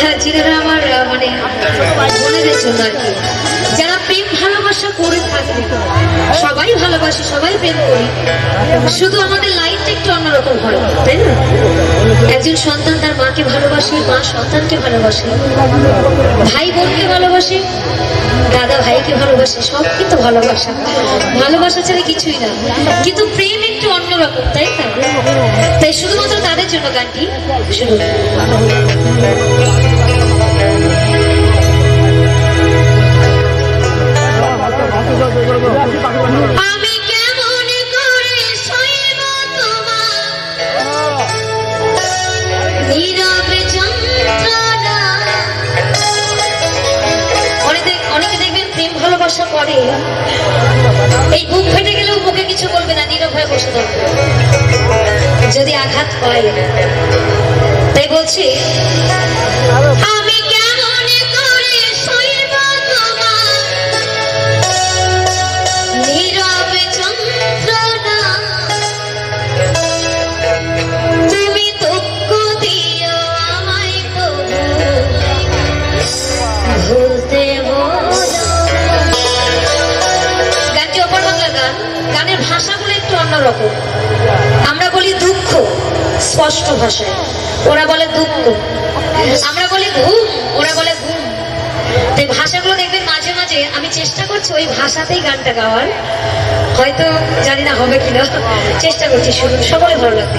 হ্যাঁ যিনারা আমার মানে বোনেদের জন্য আর কি। যারা প্রেম ভালোবাসা করে থাকে, সবাই ভালোবাসি, সবাই প্রেম করি। শুধু আমাদের লাইফটা একটু অন্যরকম হয়, তাই না? একজন সন্তান তার মাকে ভালোবাসে, মা সন্তানকে ভালোবাসে, ভাই বোনকে ভালোবাসে, দাদা ভাইকে ভালোবাসে সব কিন্তু ভালোবাসা। ভালোবাসা ছাড়া কিছুই না। কিন্তু প্রেম একটু অন্যরকম তাই না? তাই শুধুমাত্র তাদের জন্য গানটি শুরু বলো গানটি অপর বাংলা গান। গানের ভাষাগুলো অন্যরকম আমরা বলি দুঃখ, স্পষ্ট ভাষায়। ওরা বলে দুঃখ। আমরা বলি ঘুম, ওরা বলে ঘুম। তাই ভাষাগুলো দেখবেন মাঝে মাঝে, আমি চেষ্টা করছি ওই ভাষাতেই গানটা গাওয়ার। হয়তো জানি না হবে কিনা। চেষ্টা করছি শুনুন সকলে ভালো লাগবে।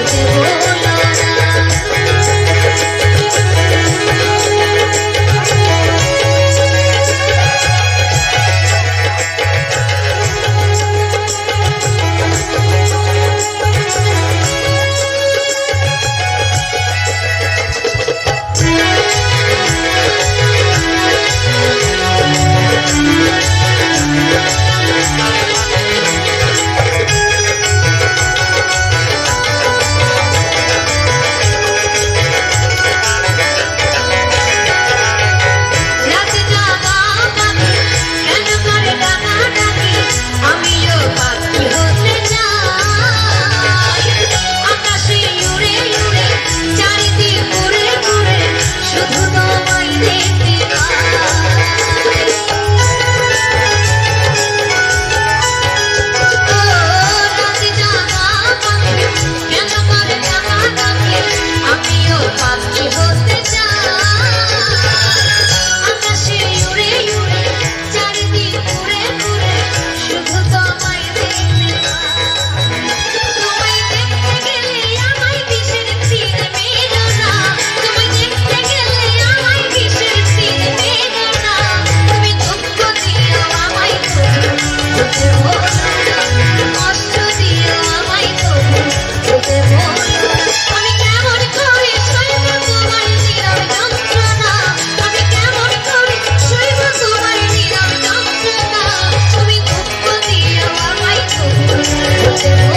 Oh, Yeah.